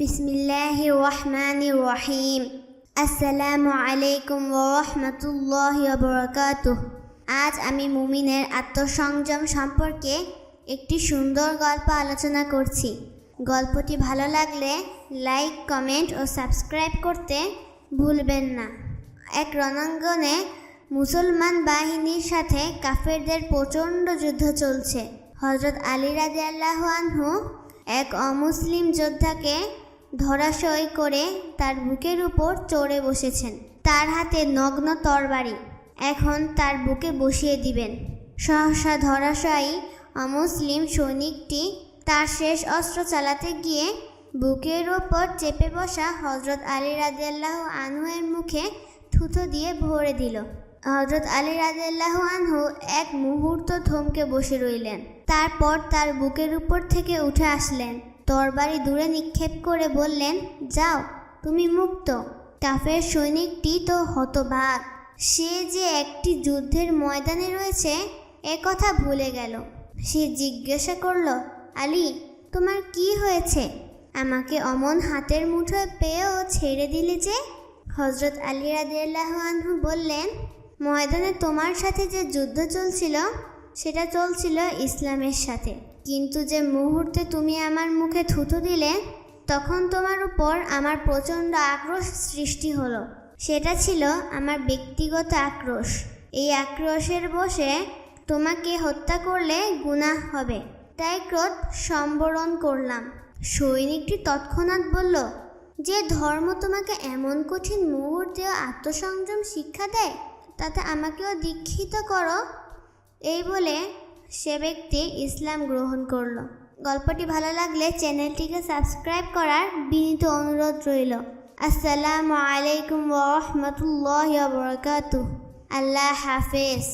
বিসমিল্লাহি রহমানির রহিম। আসসালামু আলাইকুম ওরহমতুল্লাহ বরকাতুহ। আজ আমি মুমিনের আত্মসংযম সম্পর্কে একটি সুন্দর গল্প আলোচনা করছি। গল্পটি ভালো লাগলে লাইক, কমেন্ট ও সাবস্ক্রাইব করতে ভুলবেন না। এক রণাঙ্গনে মুসলমান বাহিনীর সাথে কাফেরদের প্রচণ্ড যুদ্ধ চলছে। হজরত আলী রাজি আল্লাহ আনহু এক অমুসলিম যোদ্ধাকে ধরাশয় করে তার বুকের উপর চড়ে বসেছেন। তার হাতে নগ্ন তরবারি। এখন তার বুকে বসিয়ে দিবেন। সহসা ধরাশয়ী অমুসলিম সৈনিকটি তার শেষ অস্ত্র চালাতে গিয়ে বুকের ওপর চেপে বসা হজরত আলী রাজিয়াল্লাহ আনহুয়ের মুখে থুথো দিয়ে ভরে দিল। হজরত আলী রাজিয়াল্লাহ আনহু এক মুহূর্ত থমকে বসে রইলেন। তারপর তার বুকের উপর থেকে উঠে আসলেন। তরবারি দূরে নিক্ষেপ করে বললেন, যাও, তুমি মুক্ত। কাফের সৈনিকটি তো হতবাক। সে যে একটি যুদ্ধের ময়দানে রয়েছে, এ কথা ভুলে গেল। সে জিজ্ঞাসা করল, আলী, তোমার কি হয়েছে? আমাকে অমন হাতের মুঠোয় পেয়েও ছেড়ে দিলে যে? হজরত আলী রাদিয়াল্লাহ আনহু বললেন, ময়দানে তোমার সাথে যে যুদ্ধ চলছিল, সেটা চলছিল ইসলামের সাথে। কিন্তু যে মুহূর্তে তুমি আমার মুখে থুতু দিলে, তখন তোমার উপর আমার প্রচণ্ড আক্রোশ সৃষ্টি হলো। সেটা ছিল আমার ব্যক্তিগত আক্রোশ। এই আক্রোশের বসে তোমাকে হত্যা করলে গুনাহ হবে। তাই ক্রোধ সম্বরণ করলাম। সৈনিকটি তৎক্ষণাৎ বলল, যে ধর্ম তোমাকে এমন কঠিন মুহূর্তেও আত্মসংযম শিক্ষা দেয়, তাতে আমাকেও দীক্ষিত করো। এই বলে সে ব্যক্তি ইসলাম গ্রহণ করল। গল্পটি ভালো লাগলে চ্যানেলটিকে সাবস্ক্রাইব করার বিনীত অনুরোধ রইল। আসসালামু আলাইকুম ওরহমতুল্লাহ আল্লাহ হাফেজ।